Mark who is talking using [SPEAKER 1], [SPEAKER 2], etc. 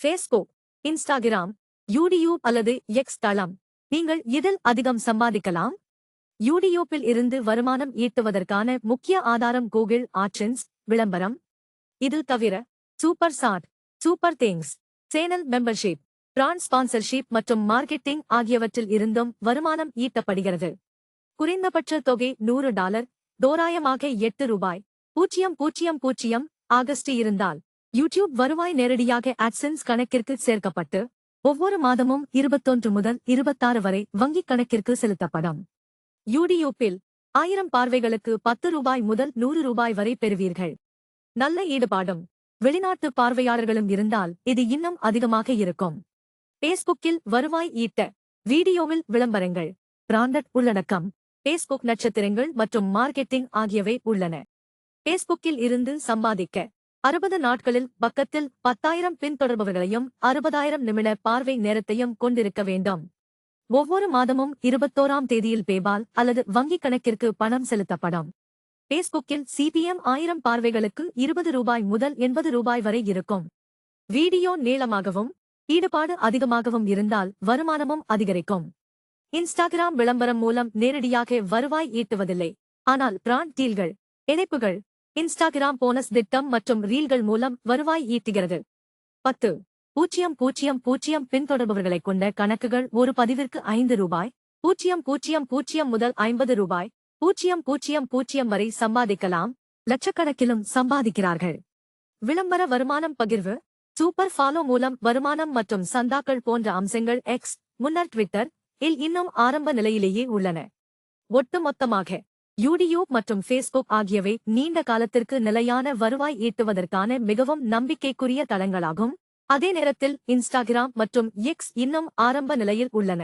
[SPEAKER 1] Facebook Instagram YouTube அல்லது X தளம். நீங்கள் இதில் அதிகம் சம்பாதிக்கலாம். யூடியூப்பில் இருந்து வருமானம் ஈட்டுவதற்கான முக்கிய ஆதாரம் கூகுள் ஆட்சன்ஸ் விளம்பரம். இது தவிர super chat super thanks channel membership brand sponsorship மற்றும் மார்க்கெட்டிங் ஆகியவற்றில் இருந்தும் வருமானம் ஈட்டப்படுகிறது. குறைந்தபட்ச தொகை நூறு டாலர் தோராயமாக எட்டு ரூபாய். பூஜ்ஜியம் பூஜ்ஜியம் பூஜ்ஜியம் ஆகஸ்ட் இருந்தால். யூடியூப் வருவாய் நேரடியாக ஆட்சன்ஸ் கணக்கிற்கு சேர்க்கப்பட்டு ஒவ்வொரு மாதமும் இருபத்தொன்று முதல் இருபத்தாறு வரை வங்கிக் கணக்கிற்கு செலுத்தப்படும். யூடியூப்பில் ஆயிரம் பார்வைகளுக்கு பத்து ரூபாய் முதல் நூறு ரூபாய் வரை பெறுவீர்கள். நல்ல ஈடுபாடும் வெளிநாட்டு பார்வையாளர்களும் இருந்தால் இது இன்னும் அதிகமாக இருக்கும். பேஸ்புக்கில் வருவாய் ஈட்ட வீடியோவில் விளம்பரங்கள் பிராண்டட் உள்ளடக்கம் பேஸ்புக் நட்சத்திரங்கள் மற்றும் மார்க்கெட்டிங் ஆகியவை உள்ளன. பேஸ்புக்கில் இருந்து சம்பாதிக்க அறுபது நாட்களில் பக்கத்தில் பத்தாயிரம் பின்தொடர்பவர்களையும் அறுபதாயிரம் நிமிட பார்வை நேரத்தையும் கொண்டிருக்க வேண்டும். ஒவ்வொரு மாதமும் இருபத்தோராம் தேதியில் பேபால் அல்லது வங்கிக் கணக்கிற்கு பணம் செலுத்தப்படும். பேஸ்புக்கில் சிபிஎம் ஆயிரம் பார்வைகளுக்கு இருபது ரூபாய் முதல் எண்பது ரூபாய் வரை இருக்கும். வீடியோ நீளமாகவும் ஈடுபாடு அதிகமாகவும் இருந்தால் வருமானமும் அதிகரிக்கும். இன்ஸ்டாகிராம் விளம்பரம் மூலம் நேரடியாக வருவாய் ஈட்டுவதில்லை. ஆனால் பிராண்ட் டீல்கள் இணைப்புகள் இன்ஸ்டாகிராம் போனஸ் திட்டம் மற்றும் ரீல்கள் மூலம் வருவாய் ஈட்டுகிறது. பத்து. பூஜ்ஜியம் பூஜ்ஜியம் பூஜ்ஜியம் பின்தொடர்பவர்களைக் கொண்ட கணக்குகள் ஒரு பதிவிற்கு ஐந்து ரூபாய். பூஜ்ஜியம் பூஜ்ஜியம் பூஜ்ஜியம் முதல் ஐம்பது ரூபாய். பூஜ்ஜியம் பூஜ்ஜியம் பூஜ்ஜியம் வரை சம்பாதிக்கலாம். லட்சக்கணக்கிலும் சம்பாதிக்கிறார்கள். விளம்பர வருமானம் பகிர்வு. சூப்பர் ஃபாலோ மூலம் வருமானம் மற்றும் சந்தாக்கள் போன்ற அம்சங்கள் எக்ஸ் முன்னர் ட்விட்டர் இல் இன்னும் ஆரம்ப நிலையிலேயே உள்ளன. ஒட்டுமொத்தமாக யூடியூப் மற்றும் ஃபேஸ்புக் ஆகியவை நீண்ட காலத்திற்கு நிலையான வருவாய் ஈட்டுவதற்கான மிகவும் நம்பிக்கைக்குரிய தளங்களாகும். அதே நேரத்தில் இன்ஸ்டாகிராம் மற்றும் எக்ஸ் இன்னும் ஆரம்ப நிலையில் உள்ளன.